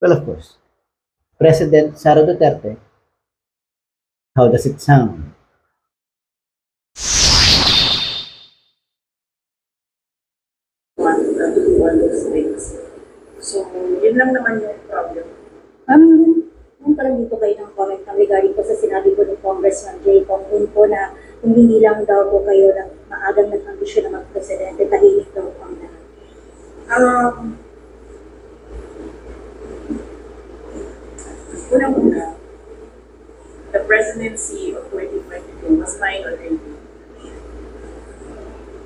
Well, of course, President Sara Duterte, how does it sound? those things. So, yun lang naman yung problem. Um, nung parang dito kayo ng comment na regarding po sa sinabi po ni Congressman Jay Congun po na kung hindi lang daw po kayo ng maagang nag-ambisyon na mag-presidente, tahimik daw po ang lahat. Um, unang-una, the presidency of 2022 was mine already.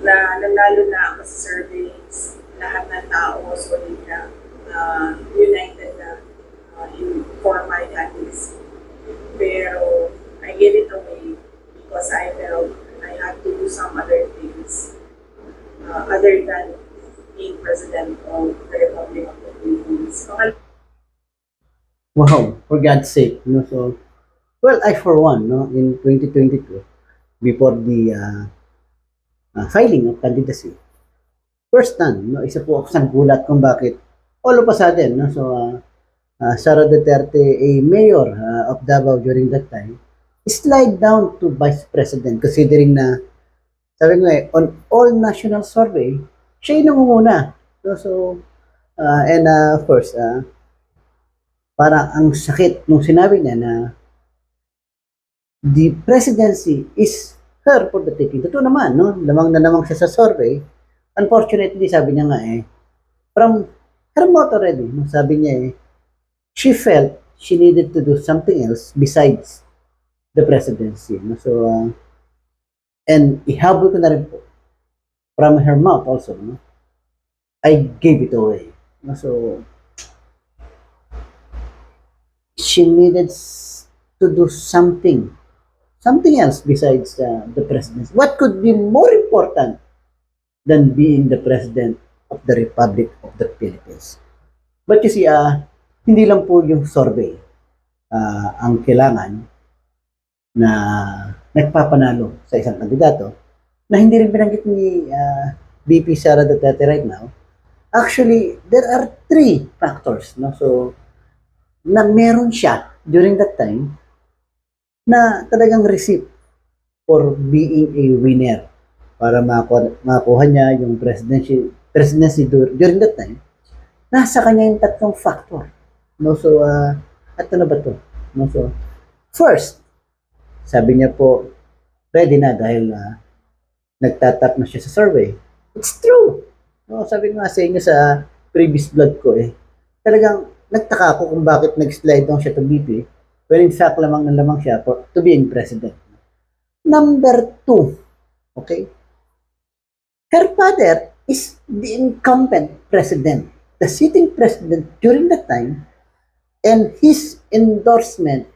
Na nanalo na ako sa surveys, lahat ng tao solid na, uh, united na uh, in, for my candidacy. Pero I gave it away because I felt I had to do some other things uh, other than being president of the Republic of the Philippines. Pangal- Wow, for God's sake, no? So, well, I for one, no, in 2022, before the uh, uh, filing of candidacy, first time, no, isa po ako sa gulat kung bakit all of a sudden, no, so, uh, uh, Sara Duterte, a mayor uh, of Davao during that time, slide down to vice president considering na, sabi nga eh, on all national survey, siya yung nangunguna. No, so, uh, and uh, of course, uh, parang ang sakit nung sinabi niya na the presidency is her for the taking. Totoo naman, no? Lamang na lamang siya sa survey. Unfortunately, sabi niya nga eh, from her mouth already, no? sabi niya eh, she felt she needed to do something else besides the presidency. No? So, uh, and ihabol ko na rin po from her mouth also, no? I gave it away. No? So, she needed to do something, something else besides uh, the presidency. What could be more important than being the president of the Republic of the Philippines? But you see, uh, hindi lang po yung survey uh, ang kailangan na nagpapanalo sa isang kandidato na hindi rin binanggit ni uh, VP Sara Duterte right now. Actually, there are three factors. No? So, na meron siya during that time na talagang receipt for being a winner para makuha, makuha niya yung presidency, presidency dur- during that time nasa kanya yung tatlong factor. No so uh, ato na ba to? No so first sabi niya po ready na dahil uh, nagtatap na siya sa survey. It's true. No sabi nga sa inyo sa previous vlog ko eh talagang nagtaka ako kung bakit nag-slide down siya to BP when in fact lamang na lamang siya for, to being president. Number two, okay? Her father is the incumbent president, the sitting president during that time, and his endorsement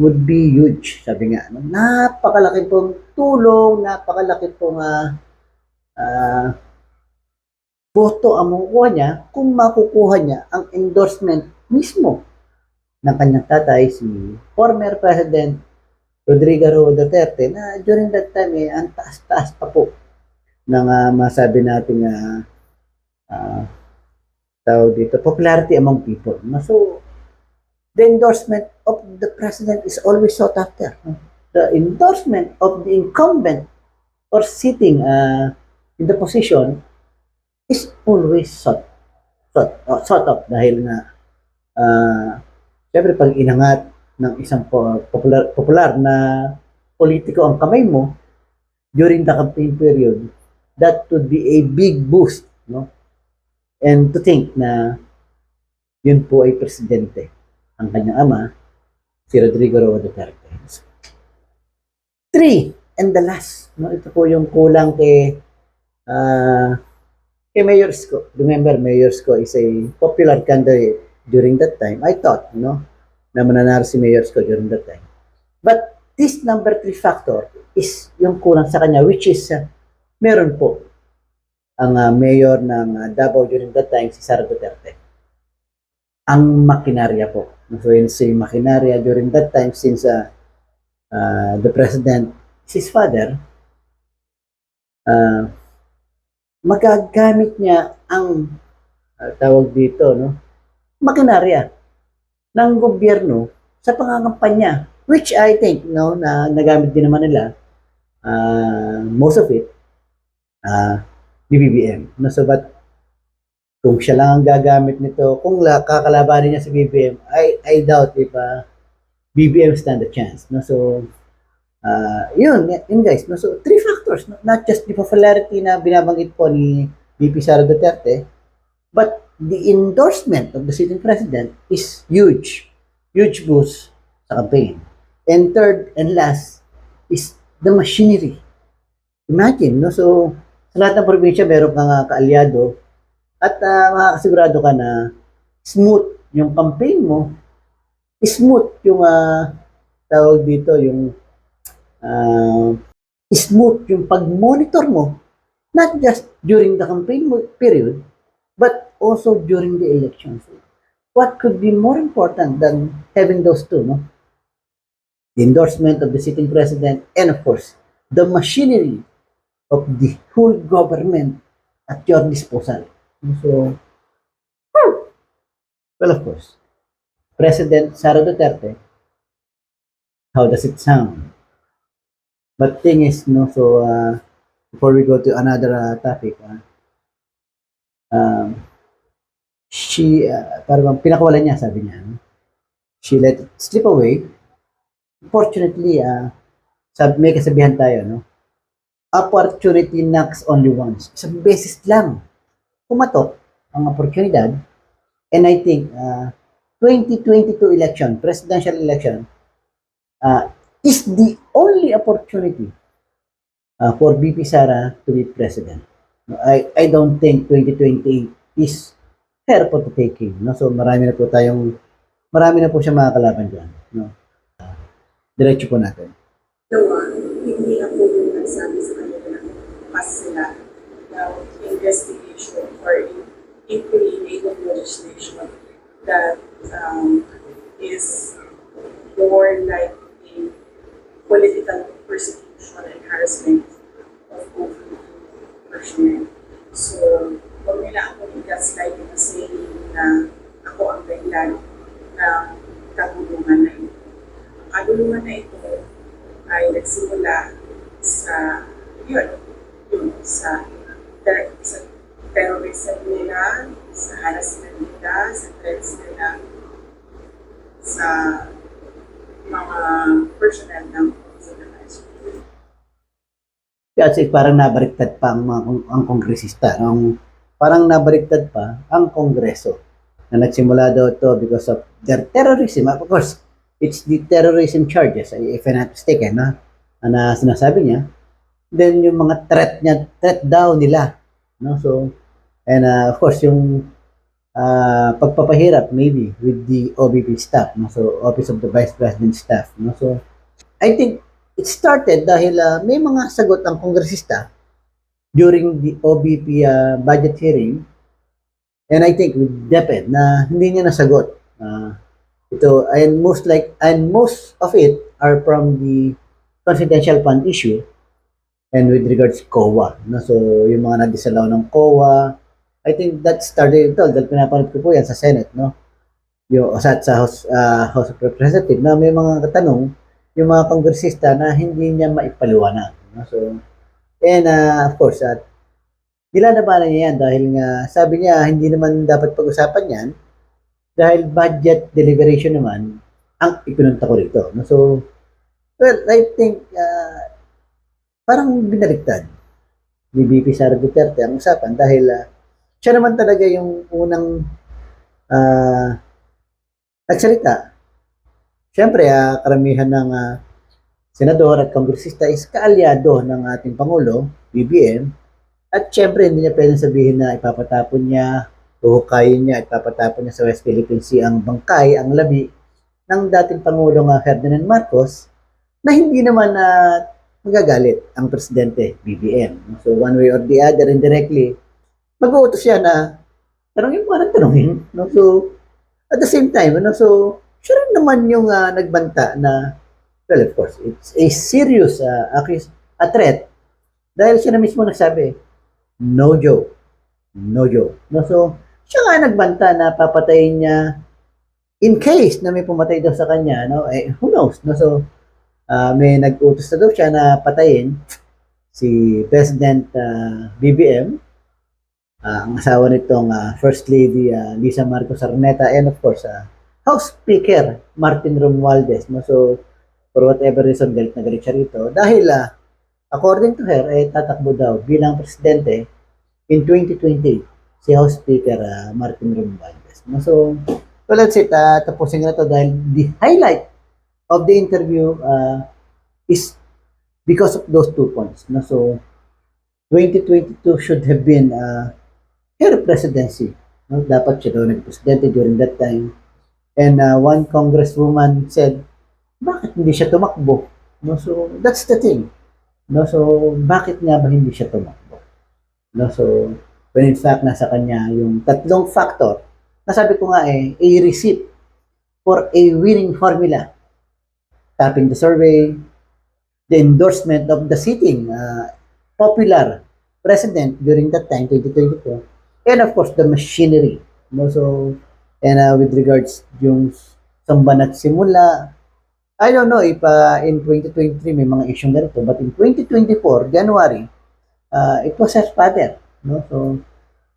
would be huge, sabi nga. No? Napakalaki pong tulong, napakalaki pong ah, ah, boto ang makukuha niya kung makukuha niya ang endorsement mismo ng kanyang tatay, si former President Rodrigo Roa Duterte, na during that time, eh, ang taas-taas pa po ng ah, masabi natin na uh, tawag dito, popularity among people. So, the endorsement of the president is always sought after. The endorsement of the incumbent or sitting uh, in the position is always sought sought, uh, sought of dahil nga uh, syempre pag inangat ng isang po- popular popular na politiko ang kamay mo during the campaign period that would be a big boost no? And to think na yun po ay presidente ang kanyang ama si Rodrigo Roa Duterte. Three and the last no? Ito po yung kulang kay ah kay Mayor Sko. Remember, Mayor Sko is a popular candidate during that time. I thought, no, na mananalo si Mayor Sko during that time. But this number three factor is yung kulang sa kanya, which is, uh, meron po ang uh, mayor ng uh, Davao during that time, si Sara Duterte. Ang makinarya po. Yun si makinarya during that time, since uh, uh, the president is his father, uh, magagamit niya ang ah, tawag dito, no? makinarya ng gobyerno sa pangangampanya which I think no na nagamit din naman nila ah, most of it ah ni BBM no so but kung siya lang ang gagamit nito kung la, kakalabanin niya si BBM I I doubt if ah, BBM stand a chance. No so ah yun yun guys. No so factors no? not just the popularity na binabanggit po ni VP Sara Duterte but the endorsement of the sitting president is huge huge boost sa campaign. And third and last is the machinery. Imagine no? So sa lahat ng probinsya meron kang uh, kaalyado at uh, makakasigurado ka na smooth yung campaign mo. Smooth yung ah, tawag dito yung ah, smooth yung pag-monitor mo not just during the campaign period but also during the elections. What could be more important than having those two no? The endorsement of the sitting president and of course the machinery of the whole government at your disposal. So well of course President Sara Duterte how does it sound but thing is no so uh, before we go to another uh, topic uh, um, she uh, parang pinakawalan niya sabi niya no? she let it slip away. Fortunately uh, sab may kasabihan tayo no? Opportunity knocks only once. Isang beses lang pumatok ang oportunidad. And I think uh, 2022 election presidential election uh, is the only opportunity uh, for BP Sara to be president I I don't think 2028 is fair for the taking. No? So marami na po tayong, marami na po siya makakalaban dyan. No? Uh, diretso po natin. Nawa, hindi na po yung nagsabi sa kanila na pas sila ng investigation or implementing legislation that um, is more like political persecution and harassment of COVID personnel. So, huwag nila ako i-gaslight na saying na ako ang dahilan ng kagulungan na ito. Ang kagulungan na ito ay nagsimula sa yun, yun sa, ter- sa terrorism nila, sa harassment nila, sa threats nila, sa mga personnel ng. Kasi parang nabaliktad pa ang, mga, ang kongresista. Ang, parang nabaliktad pa ang kongreso na nagsimula daw to because of their terrorism. Of course, it's the terrorism charges, if I'm not mistaken, na, na sinasabi niya. Then yung mga threat niya, threat daw nila. No? So, and uh, of course, yung uh, pagpapahirap maybe with the OBP staff, no? so Office of the Vice President staff. No? So, I think it started dahil uh, may mga sagot ang kongresista during the OBP uh, budget hearing and I think with DepEd na hindi niya nasagot. Uh, ito and most like and most of it are from the confidential fund issue and with regards to COA. No? So, yung mga nadisalaw ng COA, I think that started ito dahil pinapanood ko po yan sa Senate, no? Yung sa, sa House, uh, House of Representatives na may mga katanong yung mga kongresista na hindi niya maipaliwanag. No? So, and uh, of course, at nilalabanan niya yan dahil nga sabi niya hindi naman dapat pag-usapan yan dahil budget deliberation naman ang ipinunta ko rito. No? So, well, I think uh, parang binaliktad ni BP Sara Duterte ang usapan dahil uh, siya naman talaga yung unang uh, nagsalita Siyempre, ah, karamihan ng ah, senador at kongresista is kaalyado ng ating Pangulo, BBM. At siyempre, hindi niya pwedeng sabihin na ipapatapon niya, uhukayin niya, ipapatapon niya sa West Philippine Sea ang bangkay, ang labi ng dating Pangulong uh, Ferdinand Marcos na hindi naman na magagalit ang presidente, BBM. So, one way or the other, indirectly, mag-uutos siya na tanongin mo parang tanongin. No? So, at the same time, ano, so, siya rin naman yung ah, nagbanta na, well, of course, it's a serious uh, a threat dahil siya na mismo nagsabi, no joke, no joke. No, so, siya nga nagbanta na papatayin niya in case na may pumatay daw sa kanya, no? Eh, who knows, no? So, ah, may nag-utos na daw siya na patayin si President ah, BBM, ah, ang asawa nitong ah, First Lady ah, Lisa Marcos Arneta, and of course, ah, House Speaker Martin Romualdez, no? So, for whatever reason, galit na galit siya rito. Dahil, ah, according to her, eh, tatakbo daw bilang presidente in 2028 si House Speaker ah, Martin Romualdez. No? So, well, that's it. ah, tapusin na to dahil the highlight of the interview uh, is because of those two points. No? So, 2022 should have been uh, her presidency. No? Dapat siya daw nag-presidente during that time. And uh, one congresswoman said, bakit hindi siya tumakbo? No? So, that's the thing. No? So, bakit nga ba hindi siya tumakbo? No? So, when in fact, nasa kanya yung tatlong factor, nasabi ko nga eh, a receipt for a winning formula. Tapping the survey, the endorsement of the sitting uh, popular president during that time, 2022, and of course, the machinery. No? So, and uh, with regards yung samban at simula, I don't know if uh, in 2023 may mga issue ganito, but in 2024, January, uh, it was her father. No? So,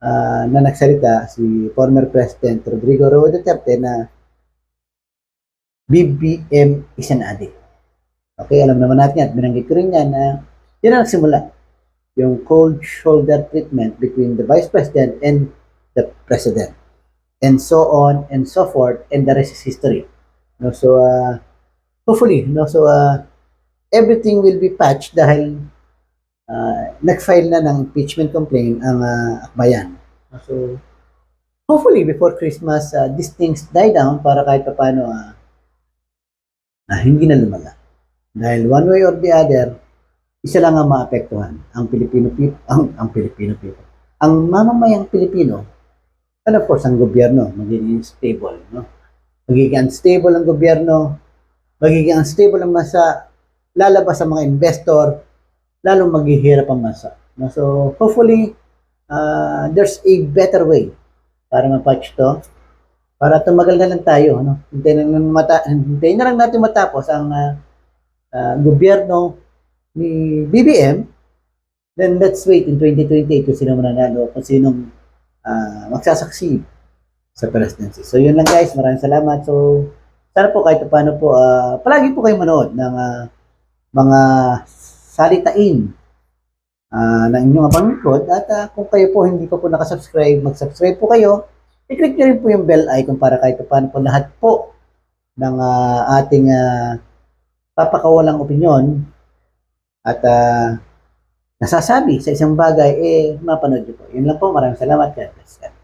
uh, na nagsalita si former President Rodrigo Roa Duterte na BBM is an addict. Okay, alam naman natin at binanggit ko rin yan na yun ang nagsimula. Yung cold shoulder treatment between the Vice President and the President. And so on and so forth and the rest is history. No, so, uh, hopefully, no, so, uh, everything will be patched dahil uh, nag-file na ng impeachment complaint ang uh, akbayan. So, hopefully before Christmas, uh, these things die down para kahit pa paano uh, ah, hindi na lumala. Dahil one way or the other, isa lang ang maapektuhan, ang Filipino people, ang, ang Filipino people. Ang mamamayang Pilipino, and of course, ang gobyerno, magiging stable, no? Magiging unstable ang gobyerno, magiging unstable ang masa, lalabas ang mga investor, lalong maghihirap ang masa. No? So, hopefully, uh, there's a better way para ma-patch to. Para tumagal na lang tayo. Ano? Hintayin, na lang mata- hintayin na lang natin matapos ang uh, uh, gobyerno ni BBM. Then let's wait in 2028 kung sino mananalo, kung sinong uh, magsasucceed sa presidency. So yun lang guys, maraming salamat. So sana po kahit paano po, uh, palagi po kayo manood ng uh, mga salitain uh, ng inyong abangkod at uh, kung kayo po hindi pa po nakasubscribe, mag-subscribe po kayo. I-click nyo rin po yung bell icon para kahit paano po lahat po ng uh, ating uh, papakawalang opinion at uh, nasasabi sa isang bagay, eh, mapanood nyo po. Yun lang po. Maraming salamat. God bless.